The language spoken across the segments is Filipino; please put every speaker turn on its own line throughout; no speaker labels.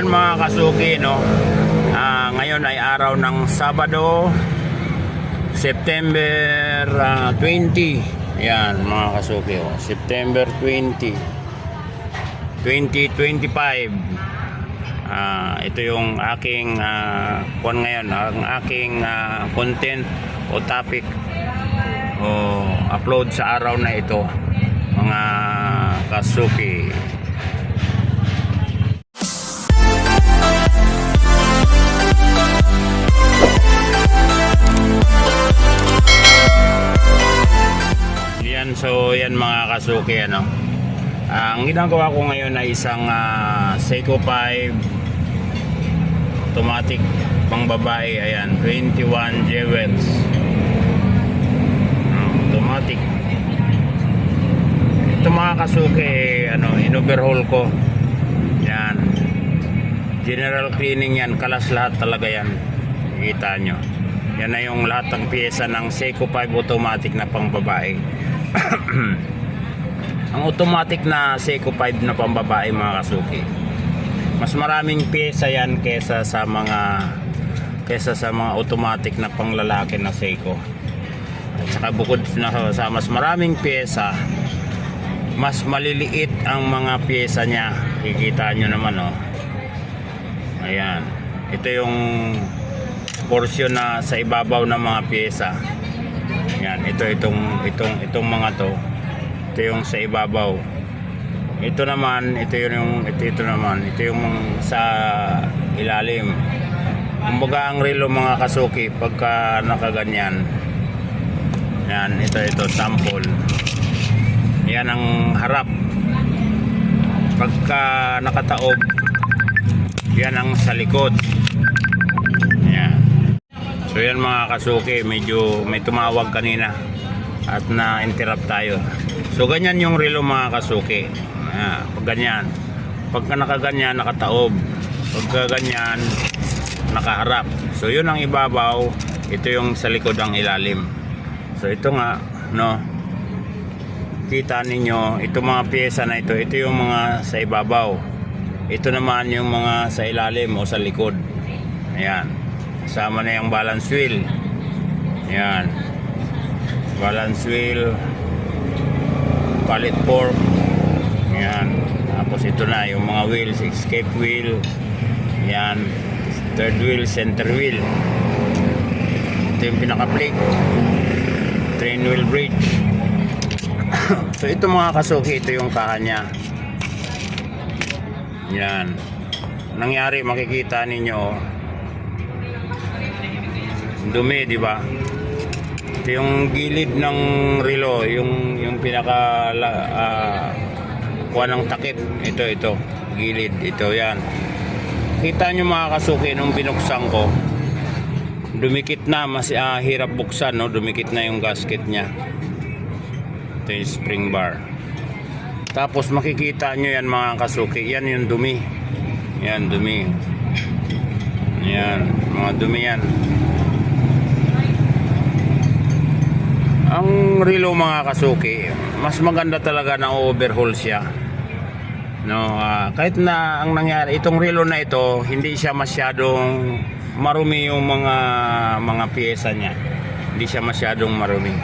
yan mga kasuki, no? Ah, ngayon ay araw ng Sabado, September ah, 20. Yan mga kasuki, oh. September 20. 2025. Ah, ito yung aking ah, kuwan ngayon, ang aking ah, content o topic o upload sa araw na ito mga kasuki. Kasuki ano. Ang ginagawa ko ngayon ay isang ah, Seiko 5 automatic pang babae ayan 21 jewels. Ah, automatic. Ito mga kasuki ano in-overhaul ko. Yan. General cleaning yan kalas lahat talaga yan. Kita nyo. Yan na yung lahat ng pyesa ng Seiko 5 automatic na pang babae ang automatic na Seiko 5 na pambabae mga kasuki. Mas maraming pyesa yan kesa sa mga kesa sa mga automatic na panglalaki na Seiko at saka bukod na sa mas maraming pyesa mas maliliit ang mga pyesa niya. Kikita nyo naman oh. Ayan. Ito yung portion na sa ibabaw ng mga pyesa. Yan, ito itong itong itong mga to. Ito yung sa ibabaw. Ito naman, ito yung ito ito naman, ito yung sa ilalim. Kumbaga ang relo mga kasuki pagka nakaganyan. Yan, ito ito sample. Yan ang harap. Pagka nakataob, yan ang sa likod. Yan. So yan mga kasuki, medyo may tumawag kanina at na-interrupt tayo. So ganyan yung relo mga kasuki. Ah, pag ganyan. Pagka nakaganyan, nakataob. Pagka ganyan, nakaharap. So yun ang ibabaw, ito yung sa likod ang ilalim. So ito nga, no, kita ninyo, ito mga pyesa na ito, ito yung mga sa ibabaw. Ito naman yung mga sa ilalim o sa likod. Ayan. Kasama na yung balance wheel. Yan. Balance wheel. Palit fork. Yan. Tapos ito na yung mga wheels. Escape wheel. Yan. Third wheel, center wheel. Ito yung pinaka-brake. Train wheel bridge. so ito mga kasuki, ito yung kaha niya. Yan. Nangyari, makikita ninyo, oh dumi, di ba? Yung gilid ng relo, yung yung pinaka uh, kuha ng takip. Ito, ito. Gilid, ito, yan. Kita nyo mga kasuki nung binuksan ko. Dumikit na, mas ah, hirap buksan, no? Dumikit na yung gasket niya. Ito yung spring bar. Tapos makikita nyo yan mga kasuki. Yan yung dumi. Yan, dumi. Yan, mga dumi yan. Ang relo mga kasuki mas maganda talaga na overhaul siya. No ah, kahit na ang nangyari itong relo na ito hindi siya masyadong marumi yung mga mga piyesa niya. Hindi siya masyadong marumi.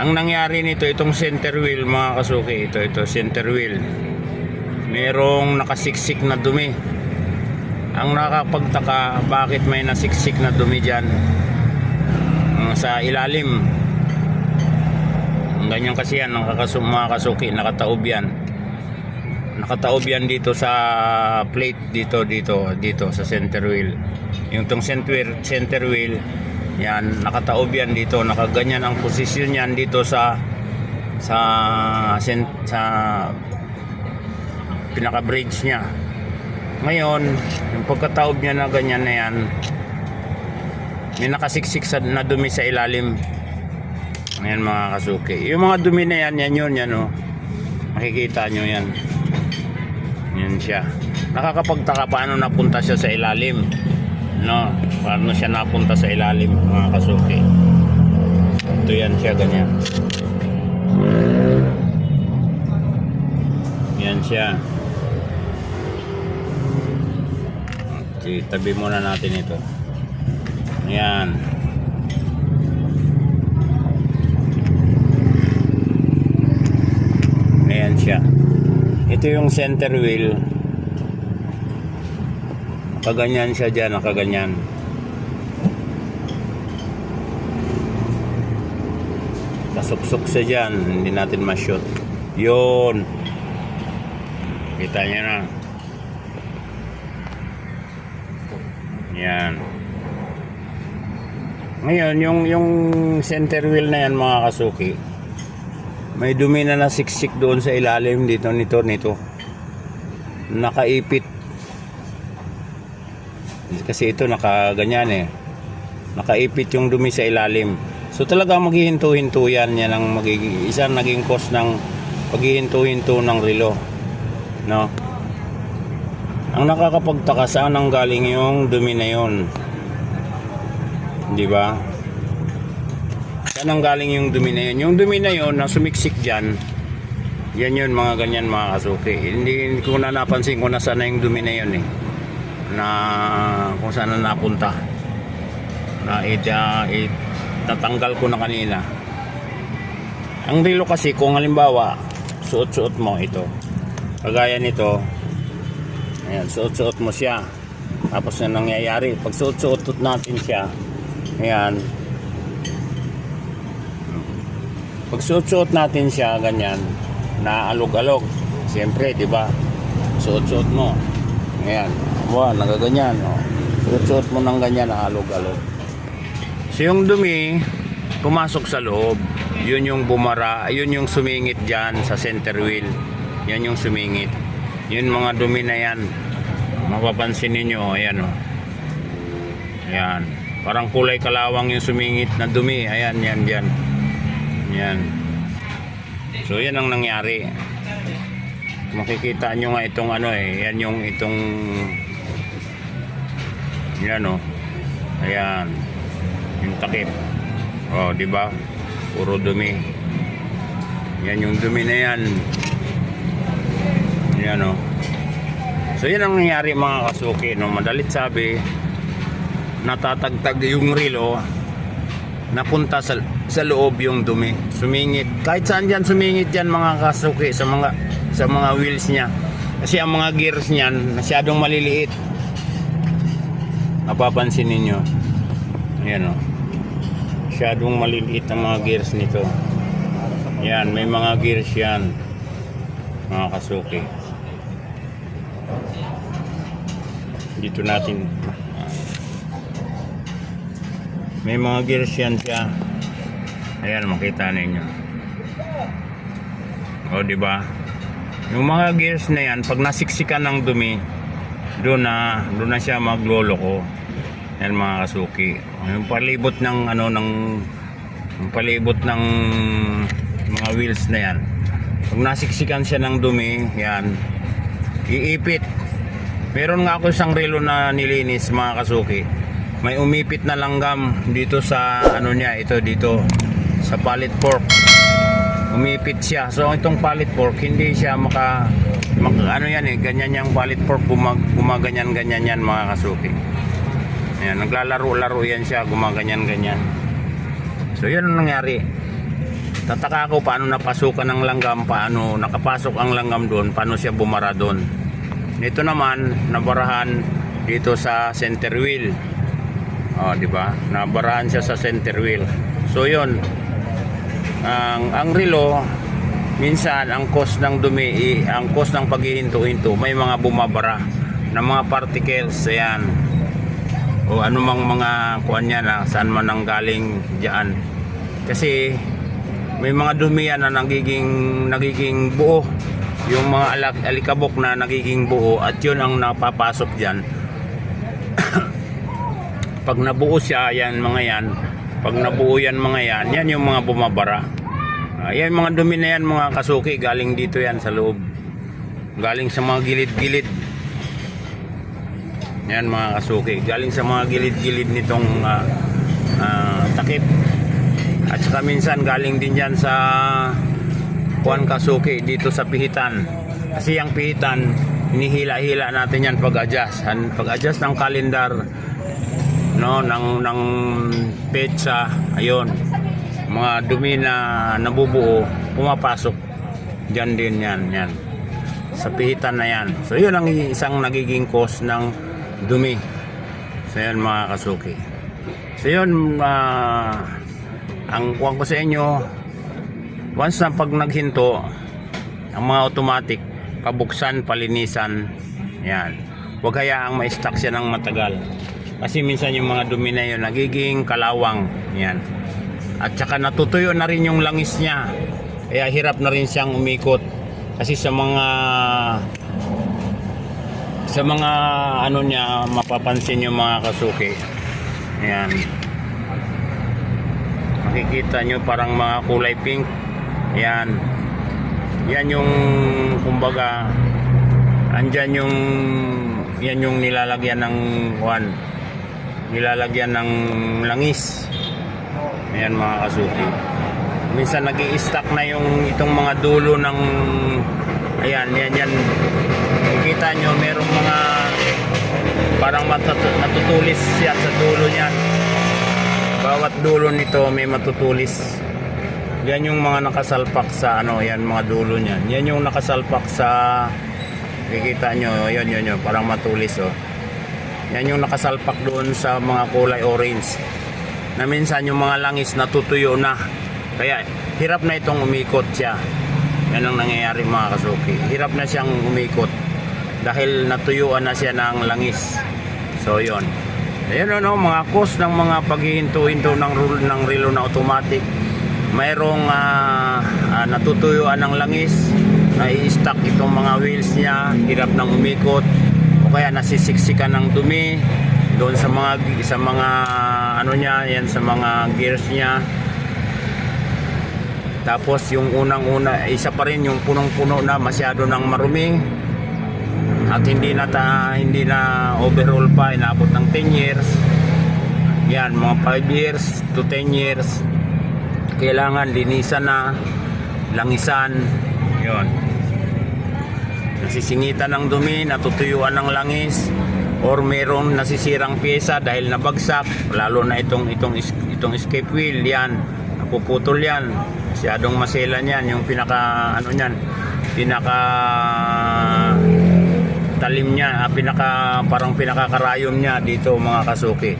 Ang nangyari nito itong center wheel mga kasuki ito ito center wheel. Merong nakasiksik na dumi. Ang nakapagtaka bakit may nasiksik na dumi dyan sa ilalim. Ganyan kasi yan mga kasuki nakataob yan. Nakataob yan dito sa plate dito dito dito sa center wheel. Yung tong center, center wheel yan nakataob yan dito. Nakaganyan ang posisyon yan dito sa sa sa, sa pinaka bridge niya. Ngayon yung pagkataob niya na ganyan na yan may nakasiksik sa, na dumi sa ilalim. Ayan mga kasuki. Yung mga dumi na yan yan yun yan o makikita nyo yan. Yan siya. Nakakapagtaka paano napunta siya sa ilalim? No? Paano siya napunta sa ilalim mga kasuki? Ito yan siya ganyan. Yan siya. Itabi muna natin ito. Ayan. Ayan siya. Ito yung center wheel. Nakaganyan siya dyan, nakaganyan. Kasuksok siya dyan, hindi natin ma-shoot. Yun. Kita niya na. Yan. Ngayon, yung, yung center wheel na yan mga kasuki, may dumi na nasiksik doon sa ilalim dito nito nito. Nakaipit. Kasi ito nakaganyan eh. Nakaipit yung dumi sa ilalim. So talaga maghihinto-hinto yan. Yan ang magiging, isang naging cause ng paghihinto-hinto ng relo. No? Ang nakakapagtaka saan ang galing yung dumi na yun. Di ba? Saan ang galing yung dumi na yun? Yung dumi na yun na sumiksik dyan, yan yun mga ganyan mga kasuki. Hindi ko na napansin kung nasaan na yung dumi na yun eh. Na kung saan na napunta. Na it, uh, it, tatanggal ko na kanina. Ang relo kasi kung halimbawa suot-suot mo ito. Kagaya nito, Ayan, suot-suot mo siya. Tapos na nangyayari, pag suot-suot natin siya, ayan, pag suot-suot natin siya, ganyan, naalog-alog. Siyempre, di ba? Suot-suot mo. Ayan, wow, nagaganyan. Oh. Suot-suot mo ng ganyan, naalog-alog. So, yung dumi, pumasok sa loob. Yun yung bumara, yun yung sumingit dyan sa center wheel. Yan yung sumingit. Yun mga dumi na yan. Mapapansin ninyo, ayan o. Ayan. Parang kulay kalawang yung sumingit na dumi. Ayan, yan, yan. Yan. So, yan ang nangyari. Makikita nyo nga itong ano eh. Yan yung itong... Yan o. Ayan. Yung takip. O, di ba? Puro dumi. Yan yung dumi na yan. Yan o. So yan ang nangyari mga kasuki. No? Madalit sabi, natatagtag yung relo, napunta sa, sa loob yung dumi. Sumingit. Kahit saan dyan sumingit dyan mga kasuki sa mga sa mga wheels niya. Kasi ang mga gears niyan masyadong maliliit. Napapansin ninyo. Ayan o. Masyadong maliliit ang mga gears nito. Yan, may mga gears yan. Mga kasuki. dito natin may mga gears yan siya. Ayan makita ninyo. O di ba yung mga gears na yan pag nasiksikan ng dumi doon na doon na siya magloloko. Yan mga kasuki. Yung palibot ng ano ng yung palibot ng mga wheels na yan. Pag nasiksikan siya ng dumi yan iipit. Meron nga ako isang relo na nilinis mga kasuki. May umipit na langgam dito sa ano niya, ito dito sa pallet fork. Umipit siya. So itong pallet fork hindi siya maka, maka ano yan eh, ganyan yung pallet fork gumag, gumaganyan-ganyan yan mga kasuki. Ayan, naglalaro-laro yan siya, gumaganyan-ganyan. So yan ang nangyari. Tataka ako paano napasukan ng langgam, paano nakapasok ang langgam doon, paano siya bumara doon. Ito naman, nabarahan dito sa center wheel. Oh, di ba? Nabarahan siya sa center wheel. So, 'yon. Ang ang relo minsan ang cost ng dumi, ang cost ng paghihinto-hinto, may mga bumabara na mga particles, ayan. O anumang mga kuan yan, ah, saan man ang galing diyan. Kasi may mga dumi yan na nagiging nagiging buo yung mga alak, alikabok na nagiging buo at yun ang napapasok dyan pag nabuo siya yan mga yan. Pag nabuo yan mga yan yan yung mga bumabara. Ah, yan mga dumi na yan mga kasuki galing dito yan sa loob. Galing sa mga gilid-gilid. Yan mga kasuki galing sa mga gilid-gilid nitong ah, ah, takip. At saka minsan galing din yan sa Juan Kasuki dito sa pihitan. Kasi ang pihitan hinihila-hila natin yan pag-adjust. Pag-adjust ng calendar, no, ng, ng petsa, ayun, mga dumi na nabubuo, pumapasok. Diyan din yan, yan. Sa pihitan na yan. So, yun ang isang nagiging cause ng dumi. So, yan mga kasuki. So, yun, ah, ang kuwang ko sa inyo, once na pag naghinto, ang mga automatic, pabuksan, palinisan, yan. Huwag hayaang ma-stuck siya ng matagal. Kasi minsan yung mga dumi na yun, nagiging kalawang, yan. At saka natutuyo na rin yung langis niya. Kaya hirap na rin siyang umikot. Kasi sa mga sa mga ano niya mapapansin yung mga kasuki. Ayan. Makikita nyo parang mga kulay pink. Ayan. Yan yung kumbaga andyan yung yan yung nilalagyan ng one nilalagyan ng langis. Ayan mga kasuki. Minsan nag stack na yung itong mga dulo ng ayan, yan yan. Kita nyo merong mga parang natutulis yan sa dulo niyan. Bawat dulo nito may matutulis. Yan yung mga nakasalpak sa ano, yan mga dulo niyan. Yan yung nakasalpak sa Kikita nyo, yan yun yun, parang matulis oh. Yan yung nakasalpak doon sa mga kulay orange. Na minsan yung mga langis natutuyo na. Kaya hirap na itong umikot siya. Yan ang nangyayari mga kasuki. Hirap na siyang umikot. Dahil natuyuan na siya ng langis. So yon. Ayun ano, mga cause ng mga paghihinto-hinto ng ng relo na automatic. Mayroong ah, ah, natutuyuan ng langis. Na-stuck itong mga wheels niya. Hirap nang umikot kaya nasisiksikan ng dumi doon sa mga sa mga ano niya yan sa mga gears niya. Tapos yung unang-una isa pa rin yung punong-puno na masyado nang marumi. At hindi na ta, hindi na overall pa inabot ng 10 years. Yan mga 5 years to 10 years. Kailangan linisan na langisan. Yon nasisingitan ng dumi, natutuyuan ng langis or merong nasisirang pyesa dahil nabagsak lalo na itong itong itong escape wheel yan. Napuputol yan. Masyadong maselan yan yung pinaka ano yan pinaka talim niya ah, pinaka parang pinakakarayom niya dito mga kasuki.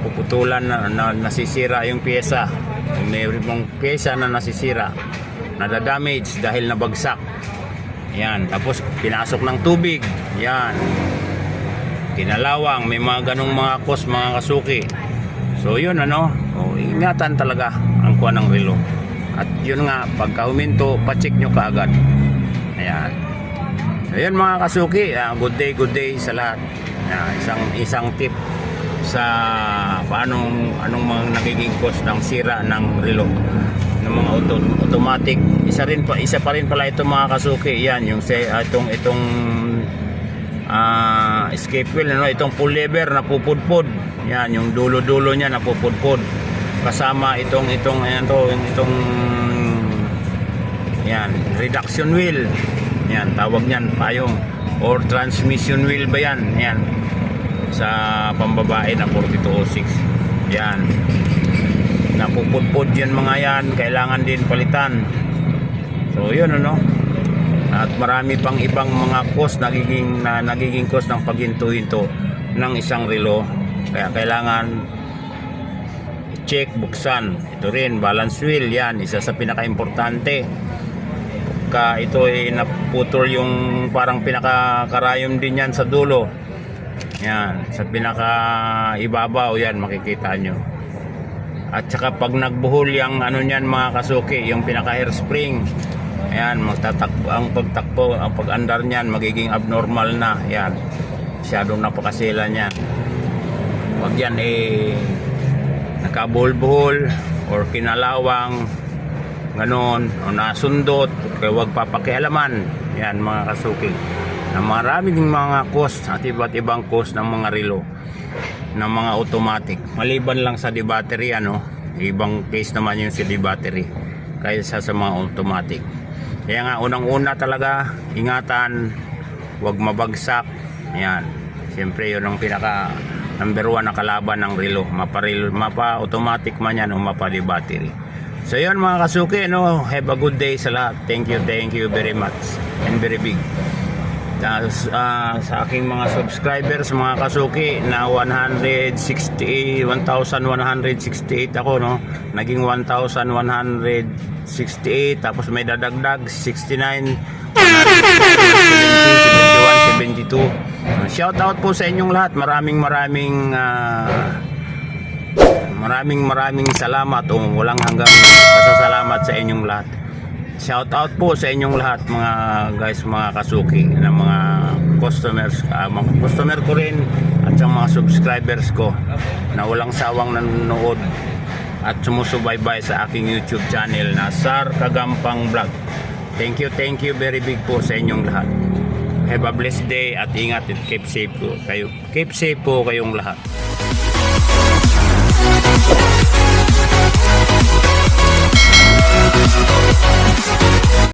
Puputulan na, na nasisira yung pyesa. Kung mayroong pyesa na nasisira nadadamage dahil nabagsak yan, tapos pinasok ng tubig. Yan. Kinalawang, may mga ganong mga kos, mga kasuki. So yun ano, o, ingatan talaga ang kuha ng relo. At yun nga, pagka huminto, pacheck nyo kaagad. Ayan. Ayun mga kasuki, ah, good day, good day sa lahat. Ah, isang isang tip sa paano anong mga nagiging cause ng sira ng relo ng mga auto, automatic. Isa rin pa isa pa rin pala ito mga kasuki. Yan yung say ah, itong itong ah, escape wheel ano itong pull lever na pupudpod yan yung dulo-dulo niya na pupudpod kasama itong itong ayan to yung itong yan reduction wheel. Yan tawag niyan payong. Or transmission wheel ba yan? Yan. Sa pambabae na 4206 yan napupudpod yan mga yan. Kailangan din palitan. So yun ano? At marami pang ibang mga cost nagiging na, nagiging cost ng paghinto-hinto ng isang relo. Kaya kailangan check buksan. Ito rin balance wheel yan. Isa sa pinaka-importante. Pagka ito ay naputol yung parang pinaka-karayom din yan sa dulo. Yan sa pinaka ibabaw yan makikita nyo at saka pag nagbuhol yung ano niyan mga kasuki, yung pinaka hairspring, ayan, magtatakbo ang pagtakbo, ang pag-andar niyan magiging abnormal na. Ayan. Masyadong napakasila niyan. Wag yan eh nakabuhol-buhol or kinalawang ganon o nasundot kaya wag papakialaman yan mga kasuki na marami ding mga cost at iba't ibang cost ng mga relo ng mga automatic maliban lang sa di battery ano ibang case naman yung si di battery kaysa sa mga automatic kaya nga unang una talaga ingatan Huwag mabagsak. Yan. Siyempre, yun ang pinaka number one na kalaban ng relo. Maparil, mapa automatic man yan o mapa di battery. So yun mga kasuki, no? have a good day sa lahat. Thank you, thank you very much. And very big. Ah, sa aking mga subscribers, mga kasuki, na 160, 1,168 ako, no? Naging 1,168, tapos may dadagdag, 69, 170, 71, 72. Shout out po sa inyong lahat. Maraming maraming ah, maraming maraming salamat o walang hanggang pasasalamat sa inyong lahat. Shout out po sa inyong lahat mga guys, mga kasuki ng mga customers, ah, mga customer ko rin at sa mga subscribers ko na walang sawang nanonood at sumusubaybay sa aking YouTube channel na Sar Kagampang Vlog. Thank you, thank you very big po sa inyong lahat. Have a blessed day at ingat at keep safe po kayo. Keep safe po kayong lahat. Thank you.